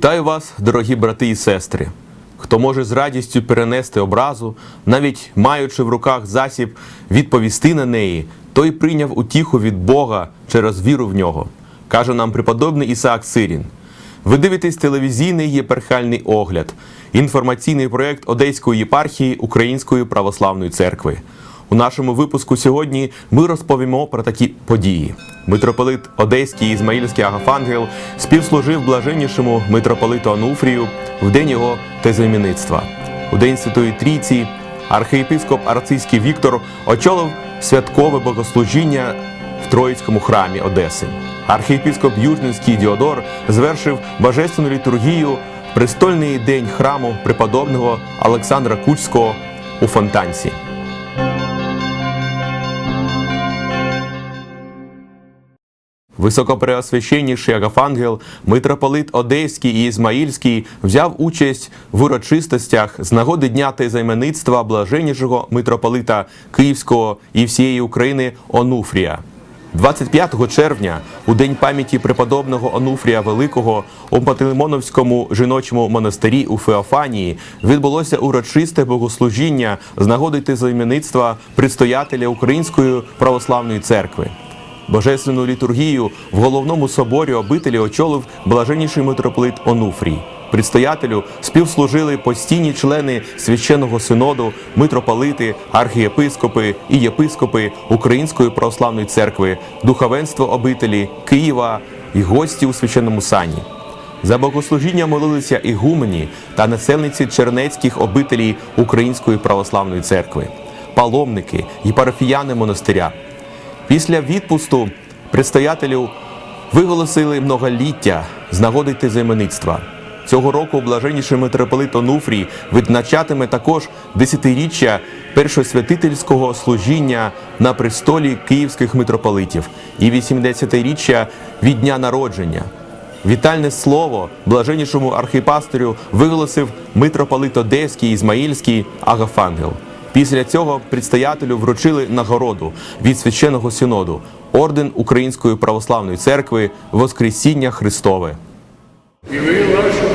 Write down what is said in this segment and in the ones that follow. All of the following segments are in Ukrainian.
Вітаю вас, дорогі брати і сестри. Хто може з радістю перенести образу, навіть маючи в руках засіб відповісти на неї, той прийняв утіху від Бога через віру в нього, каже нам преподобний Ісаак Сирін. Ви дивитесь телевізійний єпархіальний огляд, інформаційний проєкт Одеської єпархії Української православної церкви. У нашому випуску сьогодні ми розповімо про такі події. Митрополит Одеський Ізмаїльський Агафангел співслужив блаженнішому митрополиту Ануфрію в день його тезаміництва. У день Святої Трійці архієпископ Арцизький Віктор очолив святкове богослужіння в Троїцькому храмі Одеси. Архієпископ Южненський Діодор звершив божественну літургію престольний день храму преподобного Олександра Кучського у Фонтанці. Високопреосвященніший Агафангел, митрополит Одеський і Ізмаїльський взяв участь в урочистостях з нагоди дня тезайменництва блаженнішого митрополита Київського і всієї України Онуфрія. 25 червня, у день пам'яті преподобного Онуфрія Великого, у Пантелеймоновському жіночому монастирі у Феофанії відбулося урочисте богослужіння з нагоди тезайменництва предстоятеля Української православної церкви. Божественну літургію в головному соборі обителі очолив блаженніший митрополит Онуфрій. Предстоятелю співслужили постійні члени священного синоду, митрополити, архієпископи і єпископи Української православної церкви, духовенство обителі Києва і гості у священному сані. За богослужіння молилися ігумені та населниці чернецьких обителій Української православної церкви, паломники і парафіяни монастиря. Після відпусту предстоятелів виголосили многоліття з нагоди тезайменництва. Цього року блаженніший митрополит Онуфрій відзначатиме також десятиріччя першосвятительського служіння на престолі київських митрополитів і 80-річчя від дня народження. Вітальне слово блаженнішому архіпасторю виголосив митрополит Одеський Ізмаїльський Агафангел. Після цього предстоятелю вручили нагороду від священного синоду орден Української православної церкви Воскресіння Христове. И вы,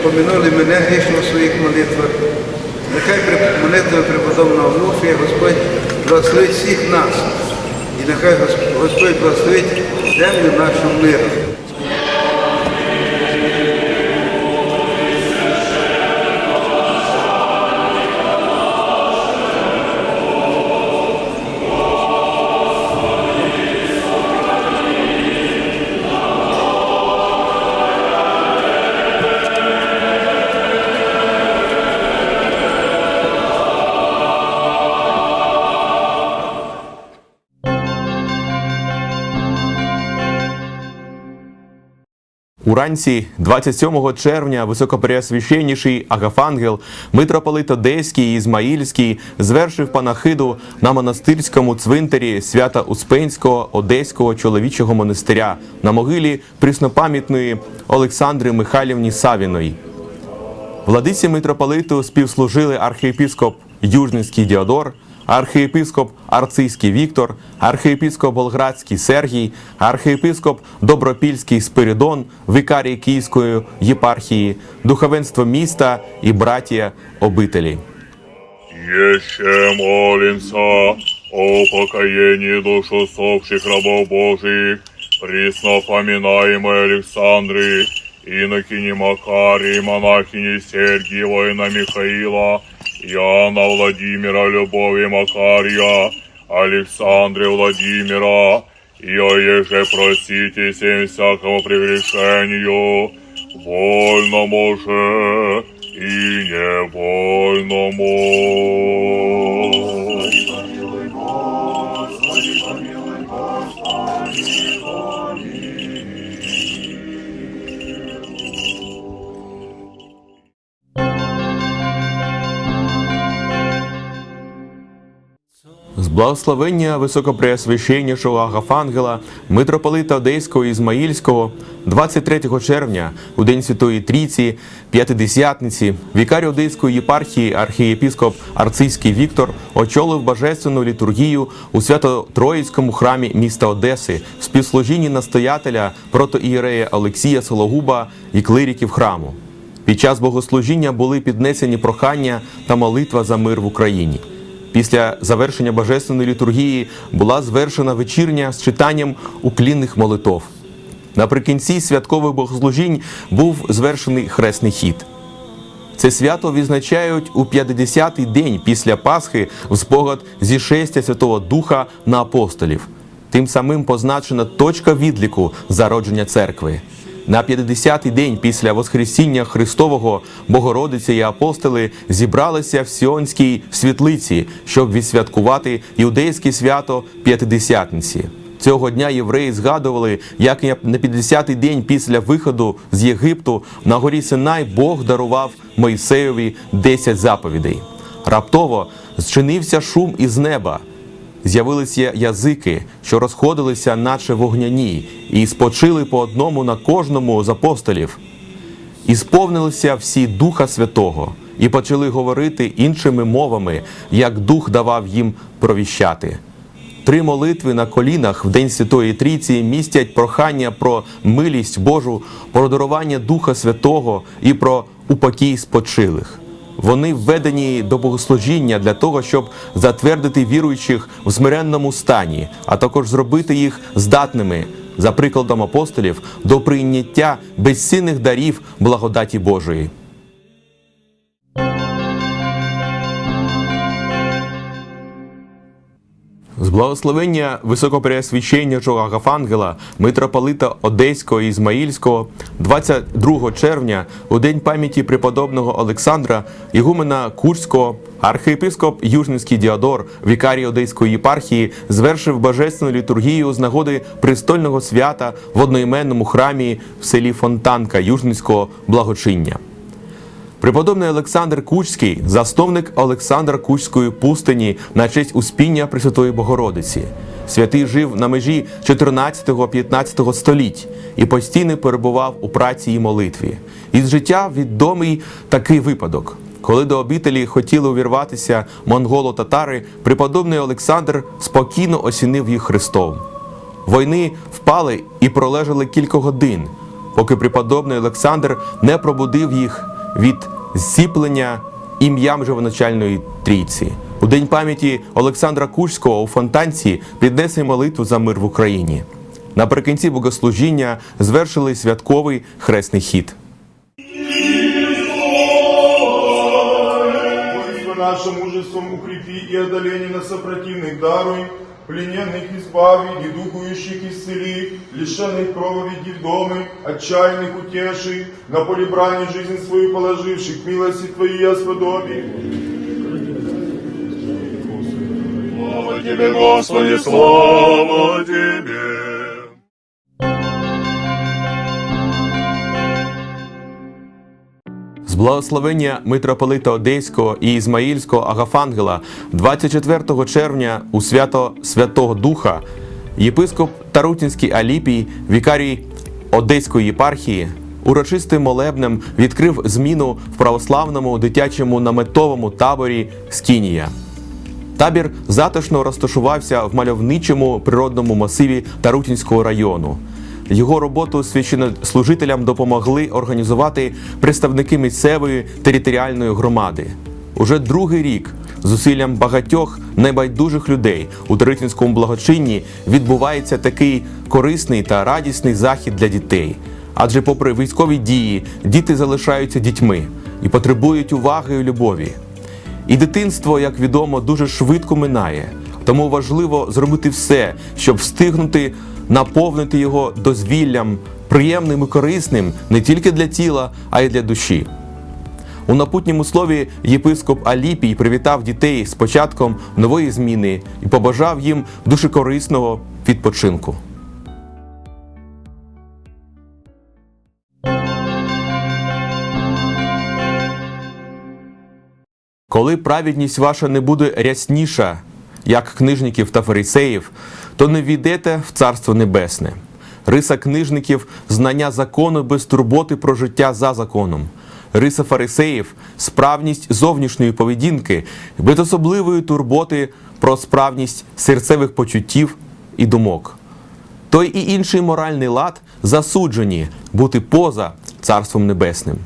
що помінули мене грішно в своїх молитвах. Нехай молитва преподобного Онуфрія Господь благословить всіх нас. І нехай Господь благословить землю нашу миру. Уранці 27 червня високопреосвященніший Агафангел, митрополит Одеський і Ізмаїльський звершив панахиду на монастирському цвинтарі свята Успенського Одеського чоловічого монастиря на могилі преснопам'ятної Олександри Михайлівні Савіної. Владиці митрополиту співслужили архієпископ Южницький Діодор, архієпископ Арцийський Віктор, архієпископ Болградський Сергій, архієпископ Добропільський Спиридон, викарій Київської єпархії, духовенство міста і братія обителі. Еще молимся о покаянии душ усопших рабов Божьих, присно поминаемой Александры, инокини Макарии, монахини Сергии, воина Михаила, Иоанна Владимира, Любови Макария, Александре Владимира, о еже простите всем всякому прегрешению, вольному же и невольному. Благословення високопреосвященнішого Агафангела, митрополита Одеського Ізмаїльського, 23 червня, у День Святої Трійці, П'ятидесятниці, вікар Одеської єпархії архієпіскоп Арцизький Віктор очолив божественну літургію у Свято-Троїцькому храмі міста Одеси в співслужінні настоятеля протоієрея Олексія Сологуба і клириків храму. Під час богослужіння були піднесені прохання та молитва за мир в Україні. Після завершення божественної літургії була звершена вечірня з читанням уклінних молитов. Наприкінці святкових богослужінь був звершений хресний хід. Це свято відзначають у 50-й день після Пасхи в спогад зішестя Святого Духа на апостолів. Тим самим позначена точка відліку зародження церкви. На 50-й день після Воскресіння Христового Богородиця і апостоли зібралися в Сіонській світлиці, щоб відсвяткувати іудейське свято П'ятидесятниці. Цього дня євреї згадували, як на 50-й день після виходу з Єгипту на горі Синай Бог дарував Мойсеєві 10 заповідей. Раптово зчинився шум із неба. З'явилися язики, що розходилися, наче вогняні, і спочили по одному на кожному з апостолів. І сповнилися всі Духа Святого, і почали говорити іншими мовами, як Дух давав їм провіщати. Три молитви на колінах в День Святої Трійці містять прохання про милість Божу, про дарування Духа Святого і про упокій спочилих. Вони введені до богослужіння для того, щоб затвердити віруючих в змиренному стані, а також зробити їх здатними, за прикладом апостолів, до прийняття безцінних дарів благодаті Божої. З благословення високопреосвященнішого Агафангела, митрополита Одеського і Ізмаїльського, 22 червня, у день пам'яті преподобного Олександра, ігумена Курського, архієпископ Южницький Діодор, вікарій Одеської єпархії, звершив божественну літургію з нагоди престольного свята в одноіменному храмі в селі Фонтанка Южницького благочиння. Преподобний Олександр Кучський, засновник Олександра Кучської пустині на честь успіння Пресвятої Богородиці. Святий жив на межі 14-15 століть і постійно перебував у праці і молитві. Із життя відомий такий випадок. Коли до обітелі хотіли увірватися монголо-татари, преподобний Олександр спокійно осінив їх Христом. Войни впали і пролежали кілька годин, поки преподобний Олександр не пробудив їх від зціплення ім'ям живоначальної трійці. У день пам'яті Олександра Курського у Фонтанці піднесли молитву за мир в Україні. Наприкінці богослужіння звершили святковий хресний хід. Наше мужеством укрепи и одоление на сопротивных даруй, плененных избави, недугующих исцели, лишенных крова веди в домы, отчаянных утеши, на поле брани жизнь свою положивших, милости Твои я сподоби. Слава Тебе, Господи, слава Тебе! Благословення митрополита Одеського і Ізмаїльського Агафангела 24 червня у свято Святого Духа єпископ Тарутінський Аліпій, вікарій Одеської єпархії, урочистим молебнем відкрив зміну в православному дитячому наметовому таборі Скінія. Табір затишно розташувався в мальовничому природному масиві Тарутінського району. Його роботу священнослужителям допомогли організувати представники місцевої територіальної громади. Уже другий рік зусиллям багатьох небайдужих людей у Третинському благочинні відбувається такий корисний та радісний захід для дітей. Адже, попри військові дії, діти залишаються дітьми і потребують уваги і любові. І дитинство, як відомо, дуже швидко минає. Тому важливо зробити все, щоб встигнути наповнити його дозвіллям, приємним і корисним не тільки для тіла, а й для душі. У напутньому слові єпископ Аліпій привітав дітей з початком нової зміни і побажав їм душекорисного відпочинку. Коли праведність ваша не буде рясніша, як книжників та фарисеїв, то не війдете в Царство Небесне. Риса книжників знання закону без турботи про життя за законом. Риса фарисеїв справність зовнішньої поведінки без особливої турботи про справність серцевих почуттів і думок. Той і інший моральний лад засуджені бути поза Царством Небесним.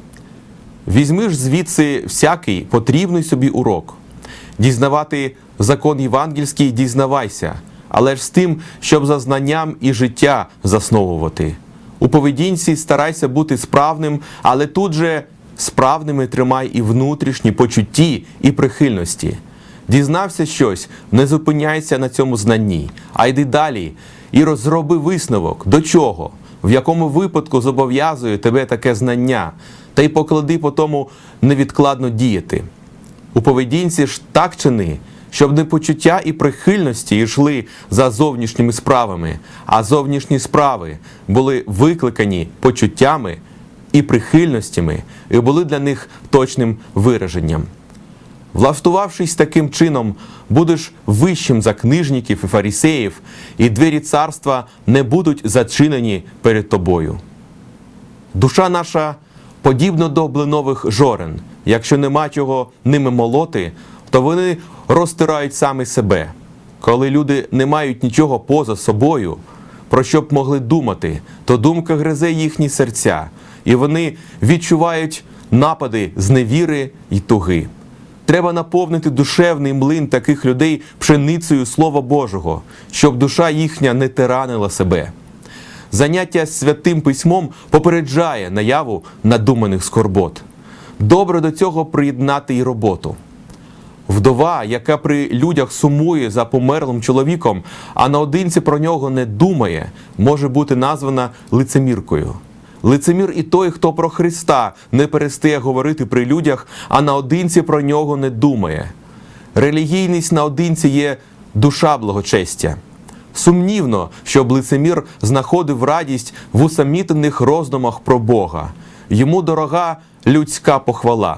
Візьми ж звідси всякий потрібний собі урок. Дізнавати закон євангельський дізнавайся, але ж з тим, щоб за знанням і життя засновувати. У поведінці старайся бути справним, але тут же справними тримай і внутрішні почутті і прихильності. Дізнався щось, не зупиняйся на цьому знанні, а йди далі і розроби висновок, до чого, в якому випадку зобов'язує тебе таке знання, та й поклади по тому невідкладно діяти. У поведінці ж так чини, щоб не почуття і прихильності йшли за зовнішніми справами, а зовнішні справи були викликані почуттями і прихильностями і були для них точним вираженням. Влаштувавшись таким чином, будеш вищим за книжників і фарисеїв, і двері царства не будуть зачинені перед тобою. Душа наша подібно до блинових жорен. Якщо нема чого ними молоти, то вони розтирають самі себе. Коли люди не мають нічого поза собою, про що б могли думати, то думка гризе їхні серця, і вони відчувають напади зневіри й туги. Треба наповнити душевний млин таких людей пшеницею Слова Божого, щоб душа їхня не тиранила себе. Заняття святим письмом попереджає наяву надуманих скорбот. Добре до цього приєднати і роботу. Вдова, яка при людях сумує за померлим чоловіком, а наодинці про нього не думає, може бути названа лицеміркою. Лицемір і той, хто про Христа не перестає говорити при людях, а наодинці про нього не думає. Релігійність наодинці є душа благочестя. Сумнівно, щоб лицемір знаходив радість в усамітнених роздумах про Бога. Йому дорога людська похвала.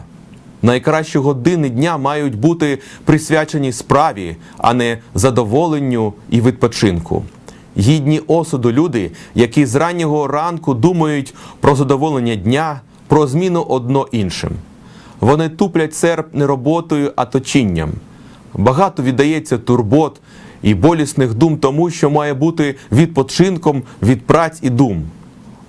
Найкращі години дня мають бути присвячені справі, а не задоволенню і відпочинку. Гідні осуду люди, які з раннього ранку думають про задоволення дня, про зміну одно іншим. Вони туплять серп не роботою, а точінням. Багато віддається турбот і болісних дум тому, що має бути відпочинком від праць і дум.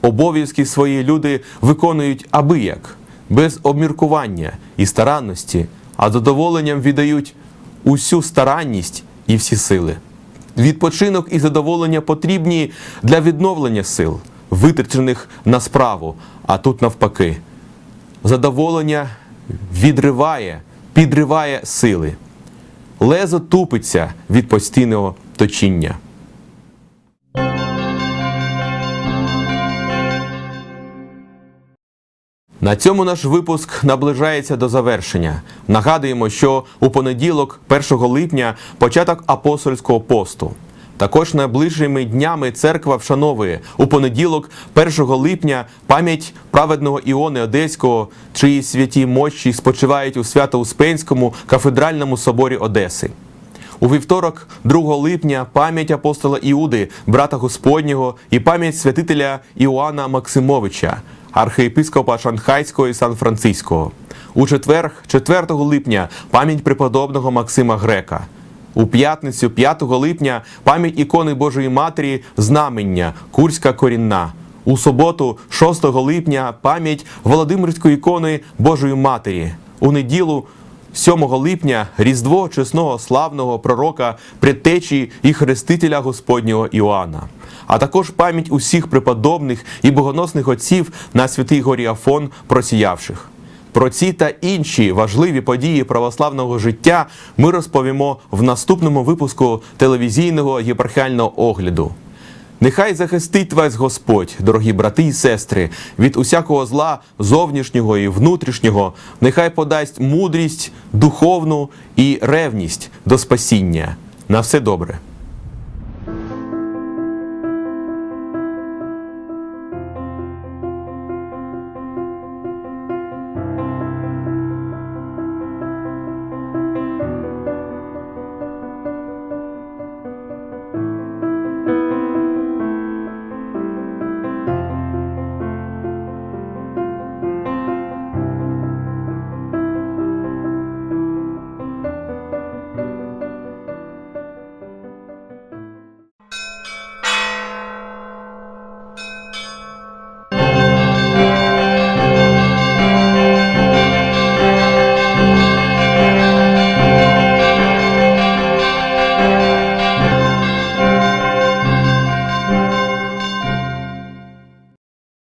Обов'язки свої люди виконують абияк, без обміркування і старанності, а задоволенням віддають усю старанність і всі сили. Відпочинок і задоволення потрібні для відновлення сил, витрачених на справу, а тут навпаки. Задоволення відриває, підриває сили. Лезо тупиться від постійного точіння. На цьому наш випуск наближається до завершення. Нагадуємо, що у понеділок, 1 липня, початок апостольського посту. Також найближчими днями церква вшановує у понеділок, 1 липня, пам'ять праведного Іони Одеського, чиї святі мощі спочивають у Свято-Успенському кафедральному соборі Одеси. У вівторок, 2 липня, пам'ять апостола Іуди, брата Господнього, і пам'ять святителя Іоанна Максимовича, архієпископа Шанхайського і Сан-Франциського. У четвер, 4 липня, пам'ять преподобного Максима Грека. У п'ятницю, 5 липня, пам'ять ікони Божої Матері, знамення, Курська корінна. У суботу, 6 липня, пам'ять Володимирської ікони Божої Матері. У неділю, 7 липня Різдво чесного славного пророка, предтечі і хрестителя Господнього Іоанна, а також пам'ять усіх преподобних і богоносних отців на святий горі Афон просіявших. Про ці та інші важливі події православного життя ми розповімо в наступному випуску телевізійного єпархіального огляду. Нехай захистить вас Господь, дорогі брати і сестри, від усякого зла зовнішнього і внутрішнього, нехай подасть мудрість, духовну і ревність до спасіння. На все добре.